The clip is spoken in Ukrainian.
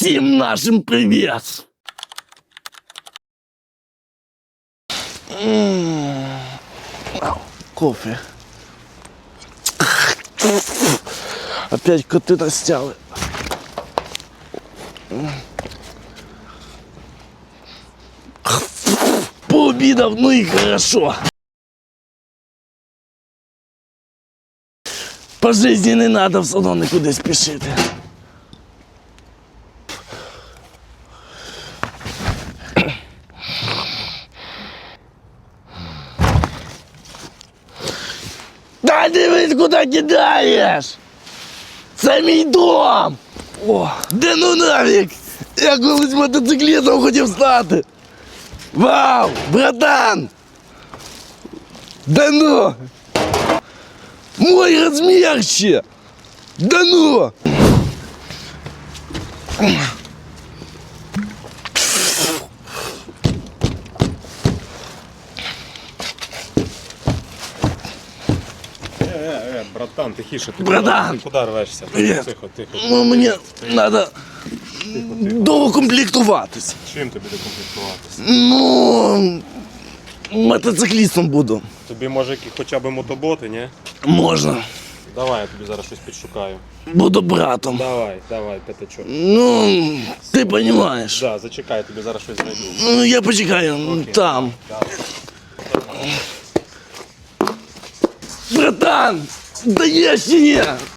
Всім нашим привіт! Кофе. Опять коти настяли. Пообідав, ну і хорошо. По житті не треба все одно нікуди спішити. Та дивись, куди кидаєш! Це мій дом! О, де ну нафіг! Я колись мотоциклістом хотів стати! Вау! Братан! Да ну! Мой розмір ще! Да ну! Е, е, братан, тихіше, ти Братан! куди, куди рвешся? Привіт. Тихо, тихо. Ну мені треба доукомплектуватись. Чим тобі докомплектуватися? Ну, мотоциклістом буду. Тобі може які хоча б мотоботи, ні? Можна. Давай я тобі зараз щось підшукаю. Буду братом. Давай, давай, п'ятачок. Ну, ти розумієш. Да, зачекай, я тобі зараз щось знайду. Ну, я почекаю там. Братан, да чи ні?